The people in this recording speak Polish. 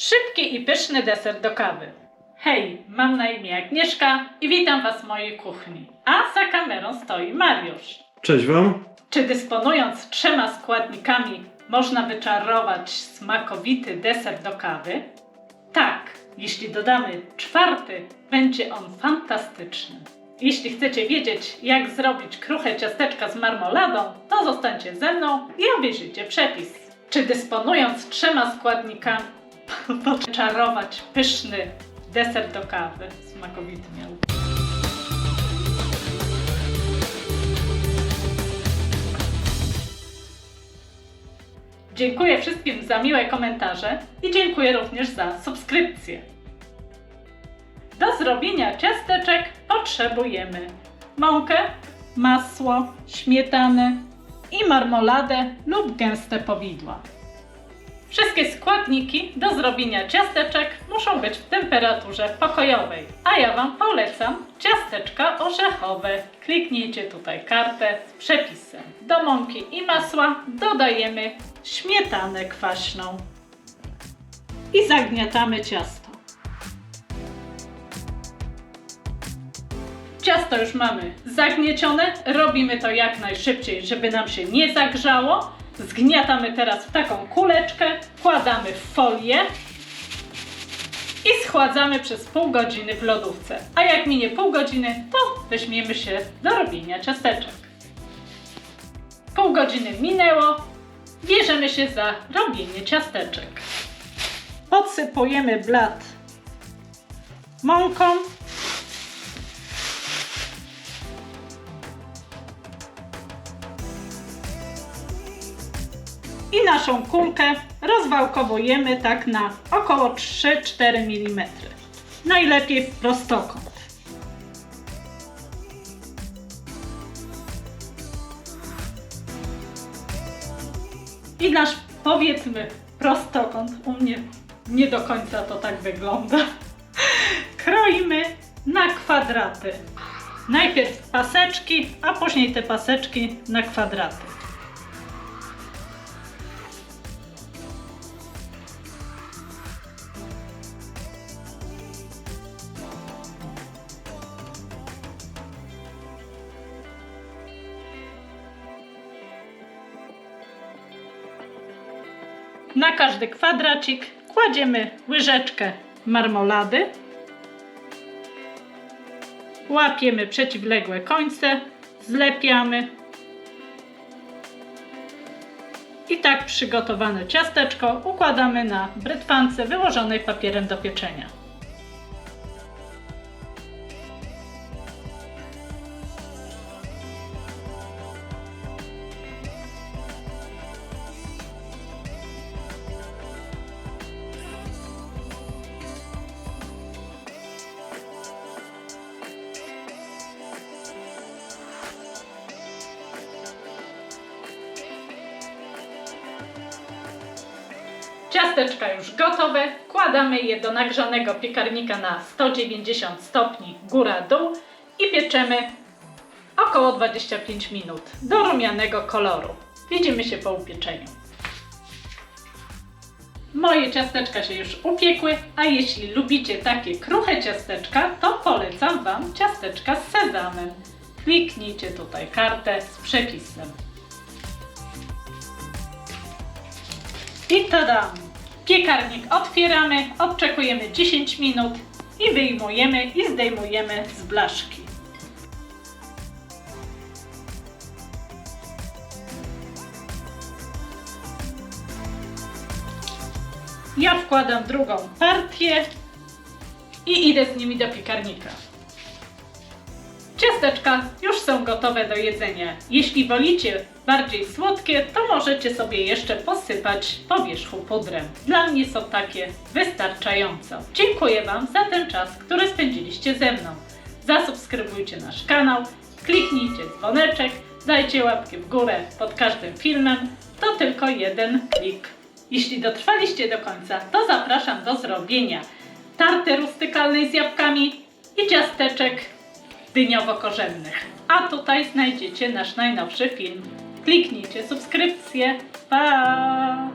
Szybki i pyszny deser do kawy. Hej, mam na imię Agnieszka i witam Was w mojej kuchni. A za kamerą stoi Mariusz. Cześć Wam. Czy dysponując trzema składnikami można wyczarować smakowity deser do kawy? Tak, jeśli dodamy czwarty, będzie on fantastyczny. Jeśli chcecie wiedzieć, jak zrobić kruche ciasteczka z marmoladą, to zostańcie ze mną i obejrzyjcie przepis. Czy dysponując trzema składnikami, wyczarować pyszny deser do kawy? Smakowity miał. Dziękuję wszystkim za miłe komentarze i dziękuję również za subskrypcję. Do zrobienia ciasteczek potrzebujemy mąkę, masło, śmietanę i marmoladę lub gęste powidła. Wszystkie składniki do zrobienia ciasteczek muszą być w temperaturze pokojowej, a ja Wam polecam ciasteczka orzechowe. Kliknijcie tutaj kartę z przepisem. Do mąki i masła dodajemy śmietanę kwaśną i zagniatamy ciasto. Ciasto już mamy zagniecione, robimy to jak najszybciej, żeby nam się nie zagrzało. Zgniatamy teraz w taką kuleczkę, wkładamy w folię i schładzamy przez pół godziny w lodówce. A jak minie pół godziny, to weźmiemy się do robienia ciasteczek. Pół godziny minęło, bierzemy się za robienie ciasteczek. Podsypujemy blat mąką. I naszą kulkę rozwałkowujemy tak na około 3-4 mm. Najlepiej w prostokąt. I nasz powiedzmy prostokąt, u mnie nie do końca to tak wygląda, kroimy na kwadraty. Najpierw paseczki, a później te paseczki na kwadraty. Na każdy kwadracik kładziemy łyżeczkę marmolady. Łapiemy przeciwległe końce, zlepiamy. I tak przygotowane ciasteczko układamy na brytwance wyłożonej papierem do pieczenia. Ciasteczka już gotowe. Wkładamy je do nagrzanego piekarnika na 190 stopni góra-dół i pieczemy około 25 minut do rumianego koloru. Widzimy się po upieczeniu. Moje ciasteczka się już upiekły, a jeśli lubicie takie kruche ciasteczka, to polecam Wam ciasteczka z sezamem. Kliknijcie tutaj kartę z przepisem. I tadam! Piekarnik otwieramy, odczekujemy 10 minut i wyjmujemy i zdejmujemy z blaszki. Ja wkładam drugą partię i idę z nimi do piekarnika. Ciasteczka już są gotowe do jedzenia. Jeśli wolicie bardziej słodkie, to możecie sobie jeszcze posypać po wierzchu pudrem. Dla mnie są takie wystarczająco. Dziękuję Wam za ten czas, który spędziliście ze mną. Zasubskrybujcie nasz kanał, kliknijcie dzwoneczek, dajcie łapkę w górę pod każdym filmem. To tylko jeden klik. Jeśli dotrwaliście do końca, to zapraszam do zrobienia tarty rustykalnej z jabłkami i ciasteczek dyniowo-korzennych. A tutaj znajdziecie nasz najnowszy film. Kliknijcie subskrypcję. Pa!